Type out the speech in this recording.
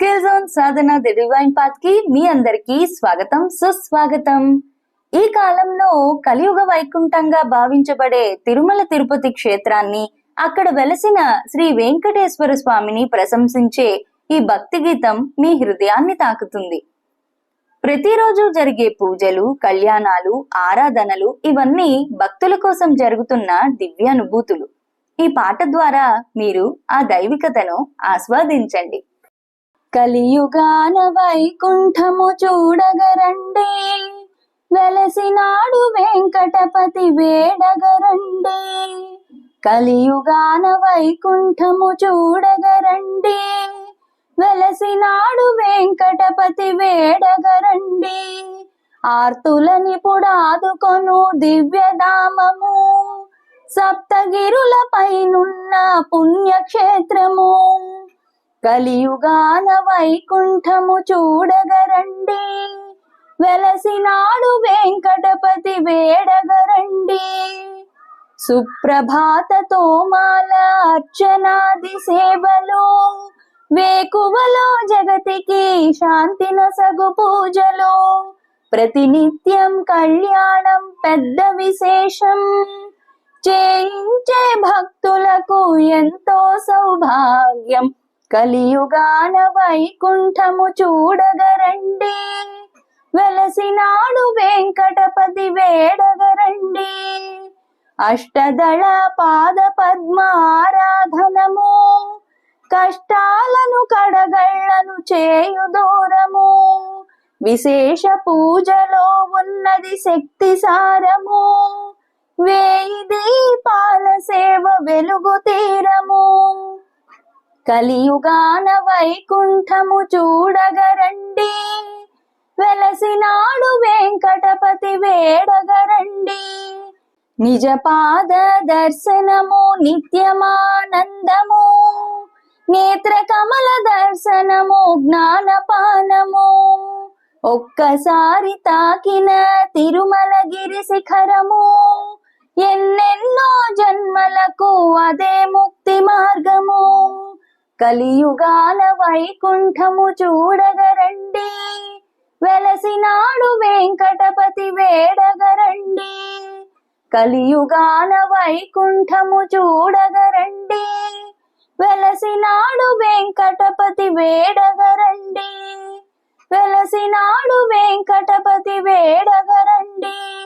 Skill zone Sadhana the divine పాత్కి మీ అందరికీ స్వాగతం సుస్వాగతం. ఈ కాలంలో కలియుగ వైకుంఠంగా భావించబడే తిరుమల తిరుపతి క్షేత్రాన్ని అక్కడ వెలసిన శ్రీ వెంకటేశ్వర స్వామిని ప్రశంసించే ఈ భక్తి గీతం మీ హృదయాన్ని తాకుతుంది. ప్రతిరోజు జరిగే పూజలు కళ్యాణాలు ఆరాధనలు ఇవన్నీ భక్తుల కోసం జరుగుతున్న దివ్యానుభూతులు. ఈ పాట ద్వారా మీరు ఆ దైవికతను ఆస్వాదించండి. కలియుగాన వైకుంఠము చూడగరండి. వెలసినాడు వెంకటపతి వేడగరండి. కలియుగాన వైకుంఠము చూడగరండి. వెలసినాడు వెంకటపతి వేడగరండి. ఆర్తులని పుడాదుకొను దివ్యధామము సప్తగిరుల పైనున్న పుణ్యక్షేత్రము. కలియుగాన వైకుంఠము చూడగరండి. వెలసినాడు వెంకటపతి వేడగరండి. సుప్రభాత తోమాల అర్చనాది సేవలో వేకువలో జగతికి శాంతిన సగు పూజలో ప్రతినిత్యం కళ్యాణం పెద్ద విశేషం. చేయించే భక్తులకు ఎంతో సౌభాగ్యం కలియుగాన వైకుంఠము చూడగరండి. వెలసినాడు వెంకటపతి వేడగరండి. అష్టదళ పాద పద్మ ఆరాధనము కష్టాలను కడగళ్ళను చేయు దూరము విశేష పూజలో ఉన్నది శక్తి సారము వేయి దీపాల సేవ వెలుగు కలియుగాన వైకుంఠము చూడగరండి. వెలసినాడు వెంకటపతి వేడగరండి. నిజ పాద దర్శనము నిత్యమానందము. నేత్ర కమల దర్శనము జ్ఞానపానము. ఒక్కసారి తాకిన తిరుమలగిరి శిఖరము. ఎన్నెన్నో జన్మలకు అదే ముక్క కలియుగాల వైకుంఠము చూడగరండి. వెలసినాడు వెంకటపతి వేడగరండి. కలియుగాల వైకుంఠము చూడగరండి. వెలసినాడు వెంకటపతి వేడగరండి. వెలసినాడు వెంకటపతి వేడగరండి.